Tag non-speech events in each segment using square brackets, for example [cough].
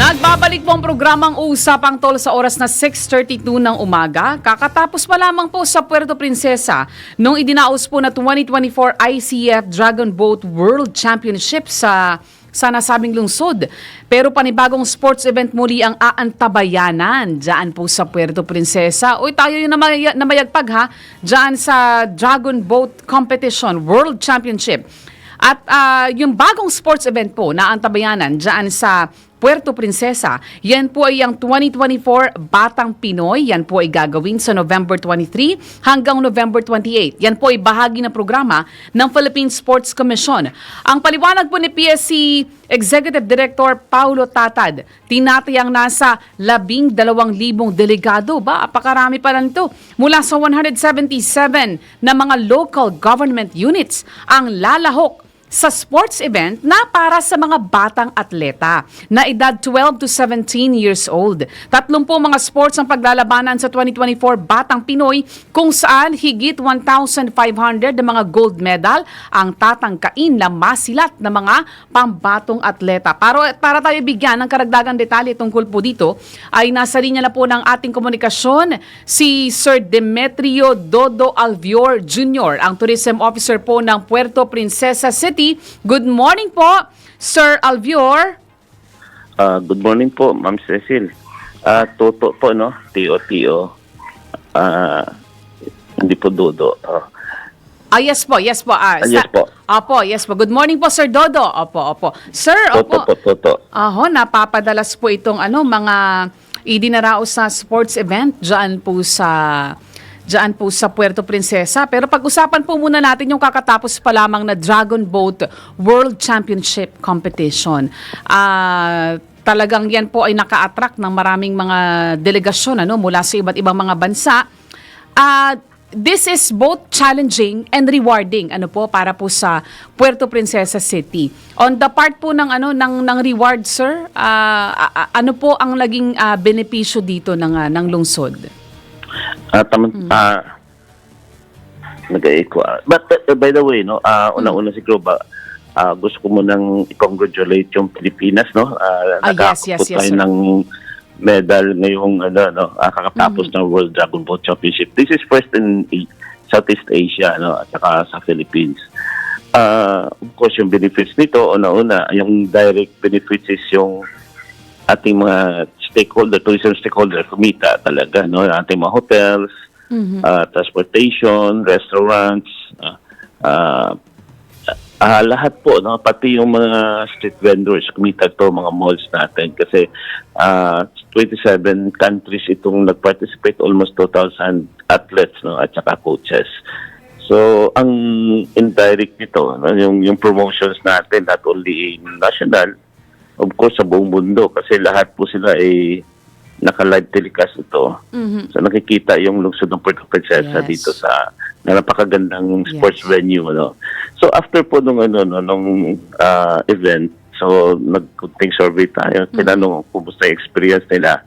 Nagbabalik po ang programang Usapang Tol sa oras na 6.32 ng umaga. Kakatapos pa lamang po sa Puerto Princesa nung idinaos po na 2024 ICF Dragon Boat World Championship sa sa nasabing lungsod. Pero panibagong sports event muli ang aantabayanan dyan po sa Puerto Princesa. Uy, tayo yung namay- namayagpag ha, dyan sa Dragon Boat Competition World Championship. At ah, yung bagong sports event po na antabayanan dyan sa Puerto Princesa, yan po ay ang 2024 Batang Pinoy. Yan po ay gagawin sa November 23 hanggang November 28. Yan po ay bahagi ng programa ng Philippine Sports Commission. Ang paliwanag po ni PSC Executive Director Paulo Tatad, tinatayang nasa 12,000 delegado. Ba, apakarami pa lang ito. Mula sa 177 na mga local government units ang lalahok sa sports event na para sa mga batang atleta na edad 12 to 17 years old. Tatlong po mga sports ang paglalabanan sa 2024 Batang Pinoy kung saan higit 1,500 na mga gold medal ang tatangkain na masilat na mga pambatong atleta. Para, para tayo bigyan ng karagdagang detalye tungkol po dito, ay nasa linya na po ng ating komunikasyon si Sir Demetrio Dodo Alvior Jr., ang Tourism Officer po ng Puerto Princesa City. Good morning po, Sir Alvior. Ah, good morning po, Ma'am Cecil. Ah, Toto po, no? T-O-T-O. Ah, hindi po Dodo. Oh. Ah, yes po, yes po. Ah, Ah, yes po. Opo, yes po. Good morning po, Sir Dodo. Opo, opo. Sir, Toto opo. po, Toto. Aho, napapadalas po itong ano, mga idinaraos sa sports event dyan po sa dyan po sa Puerto Princesa. Pero pag-usapan po muna natin yung kakatapos pa lamang na Dragon Boat World Championship Competition. Ah, talagang yan po ay naka-attract ng maraming mga delegasyon ano, mula sa iba't ibang mga bansa. Ah, this is both challenging and rewarding ano po para po sa Puerto Princesa City. On the part po ng ano ng ng reward sir, a- ano po ang naging ah, benepisyo dito ng ah, ng lungsod? Ah, tama, ah, nag-echo. ah. But uh, by the way, no, ah, unang-una siguro ba, ah, gusto ko munang i-congratulate yung Pilipinas, no? Ah, Ah, yes, yes, yes, tayo sir. ng medal ngayong ano, no, ah, kakatapos ng World Dragon Boat Championship. This is first in A- Southeast Asia, no, at saka sa Philippines. Ah, of course, yung benefits nito, una-una, yung direct benefits is yung ating mga stakeholder, tourism stakeholder, kumita talaga, no? Ating mga hotels, ah, transportation, restaurants, ah, ah, ah, lahat po, no? pati yung mga street vendors, kumita to mga malls natin kasi ah, 27 countries itong nag-participate, almost 2,000 athletes no? at saka coaches. So, ang indirect nito, no? yung, yung promotions natin, not only national, of course, sa buong mundo, kasi lahat po sila ay naka-live telecast ito. Mhm. So, nakikita yung lungsod ng Puerto Princesa Yes. dito sa na napakagandang sports Yes. venue. Ano. So, after po nung, ano, no, nung ah, event, so, nag-kunting survey tayo. Mm-hmm. Tinanong kung kumusta yung experience nila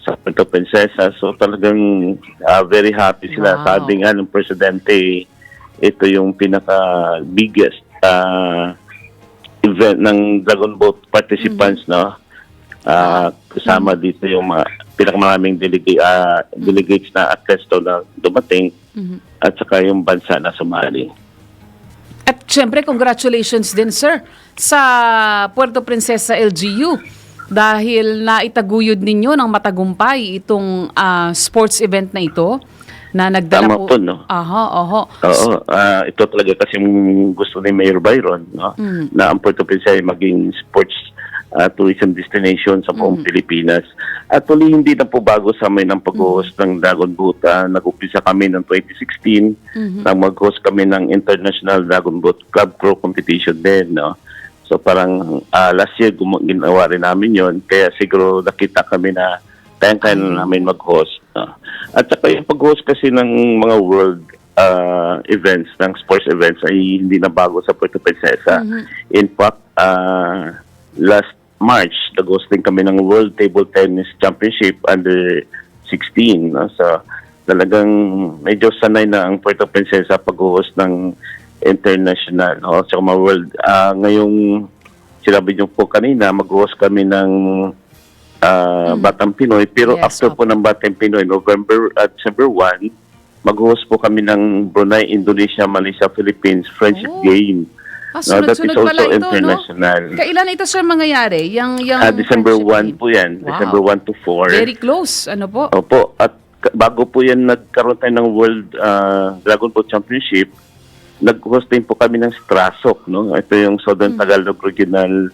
sa Puerto Princesa. So, talagang ah, very happy sila. Wow. Sabi nga ng presidente, ito yung pinaka-biggest ah, event ng Dragon Boat participants, no? Ah, kasama dito yung mga pinakamaraming delega- ah, delegates na athletes to na dumating at saka yung bansa na sumali. At syempre, congratulations din, sir, sa Puerto Princesa LGU dahil naitaguyod ninyo ng matagumpay itong ah, sports event na ito na nagdala Tama po, no? Aha, aha. Oo, ah, ito talaga kasi yung gusto ni Mayor Byron, no? na ang Puerto Princesa ay maging sports ah, tourism destination sa buong Pilipinas. At tuloy hindi na po bago sa amin ang pag-host ng Dragon Boat. Ah, nag-upisa kami ng 2016 na mag-host kami ng International Dragon Boat Club Crew Competition din. No? So parang ah, last year gum- ginawa rin namin yon Kaya siguro nakita kami na kaya-kaya na namin mag-host. No? At saka yung pag-host kasi ng mga world uh, events, ng sports events ay hindi na bago sa Puerto Princesa. In fact, uh, last March, nag-hosting kami ng World Table Tennis Championship under 16. No? So, talagang medyo sanay na ang Puerto Princesa pag-host ng international no? sa mga world. Ah, ngayong sinabi niyo po kanina, mag-host kami ng ah, Batang Pinoy. Pero Yes, after po ng Batang Pinoy, November at December 1, mag-host po kami ng Brunei, Indonesia, Malaysia, Philippines Friendship Oh. Game. Ah, No, that is also ito, no? international. Kailan ito, sir, mangyayari? Yang, yang Ah, December friendship 1 game? po yan. Wow. December 1 to 4. Very close. Ano po? Opo. At bago po yan nagkaroon tayo ng World ah, Dragon Boat Championship, nag-host din po kami ng Strasok. No? Ito yung Southern Tagalog Regional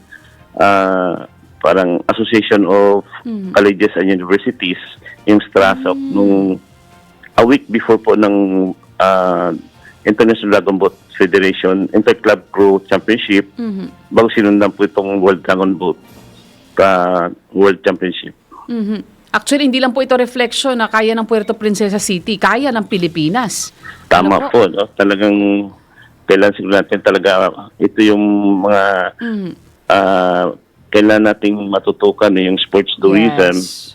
ah, parang Association of Colleges and Universities, yung Strasok, nung a week before po ng ah, International Dragon Boat Federation Inter-Club Crew Championship, Mhm. bago sinundan po itong World Dragon Boat ah, World Championship. Mhm. Actually, hindi lang po ito reflection na kaya ng Puerto Princesa City, kaya ng Pilipinas. Tama Ano po, no? Talagang kailan siguro natin talaga ito yung mga Mhm. ah, kailan nating matutukan no, yung sports tourism Yes.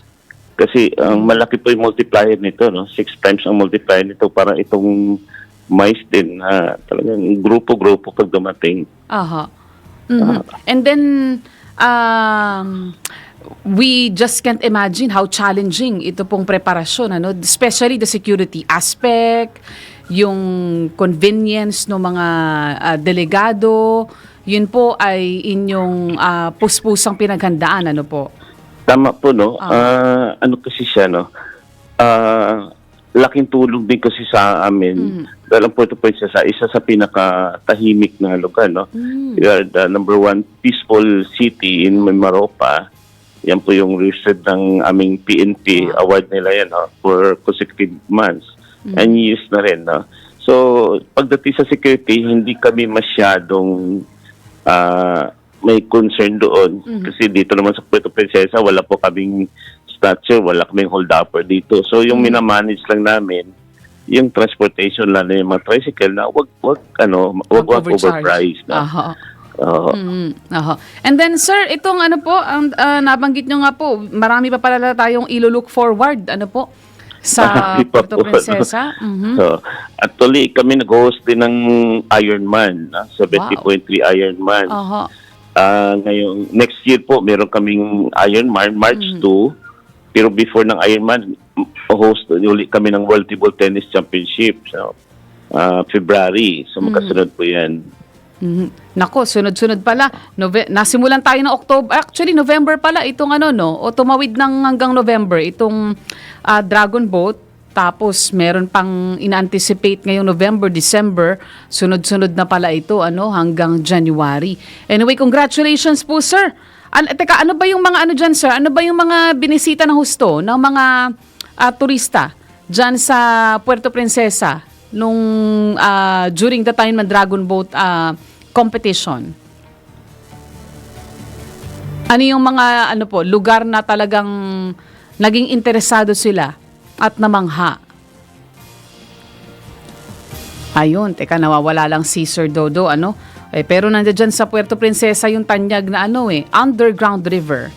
kasi ang malaki po yung multiplier nito no six times ang multiplier nito para itong mice din na talagang grupo-grupo pag dumating Aha. Mhm. And then, um, we just can't imagine how challenging ito pong preparasyon, ano? especially the security aspect, yung convenience ng mga ah, delegado, yun po ay inyong ah, puspusang pinaghandaan, ano po? Tama po, no? Ah, ano kasi siya, no? Ah, laking tulong din kasi sa amin. Dahil ang Puerto Princesa, isa sa pinaka-tahimik na lugar, no? We are the number one peaceful city in Mimaropa. Yan po yung registered ng aming PNP award nila yan, no? For consecutive months. And years na rin, no? So, pagdating sa security, hindi kami masyadong ah, may concern doon. Kasi dito naman sa Puerto Princesa, wala po kaming structure, wala kaming hold-upper dito. So, yung minamanage lang namin, yung transportation lang na yung mga tricycle na wag wag ano wag wag Mag-overcharge. overprice na. Aha. Oo. Mm, aha. And then sir, itong ano po, ang ah, nabanggit nyo nga po, marami pa pala tayong ilo-look forward, ano po, sa [laughs] Puerto Princesa. Mhm. So, actually, kami nag-host din ng Ironman, na 70.3 Ironman. Aha. Ah, ngayong next year po meron kaming Ironman March 2. Pero before ng Ironman, host uli kami ng World Table Tennis Championship. So, ah, February. So magkasunod po 'yan. Mhm. Nako, sunod-sunod pala. Nove- nasimulan tayo ng October. Actually, November pala itong ano, no? O tumawid ng hanggang November itong ah, Dragon Boat. Tapos meron pang ina-anticipate ngayong November, December. Sunod-sunod na pala ito ano hanggang January. Anyway, congratulations po, sir. An teka, ano ba yung mga ano diyan, sir? Ano ba yung mga binisita ng husto ng mga ah, turista diyan sa Puerto Princesa nung ah, during the time ng Dragon Boat ah, competition? Ano yung mga ano po, lugar na talagang naging interesado sila at namangha? Ayun, teka, nawawala lang si Sir Dodo, ano? Eh, pero nandiyan sa Puerto Princesa yung tanyag na ano eh, underground river.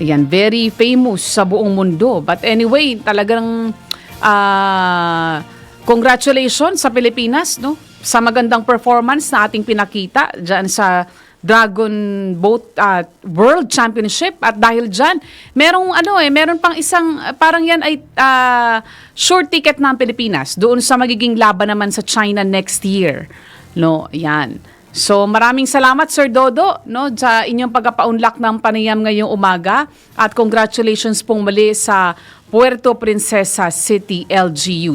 Ayan, very famous sa buong mundo. But anyway, talagang ah, congratulations sa Pilipinas, no? Sa magandang performance na ating pinakita diyan sa Dragon Boat ah, World Championship at dahil diyan, merong ano eh, meron pang isang parang yan ay ah, sure ticket ng Pilipinas doon sa magiging laban naman sa China next year. No, yan. So maraming salamat Sir Dodo no sa inyong pagpapaunlak ng panayam ngayong umaga at congratulations pong muli sa Puerto Princesa City LGU.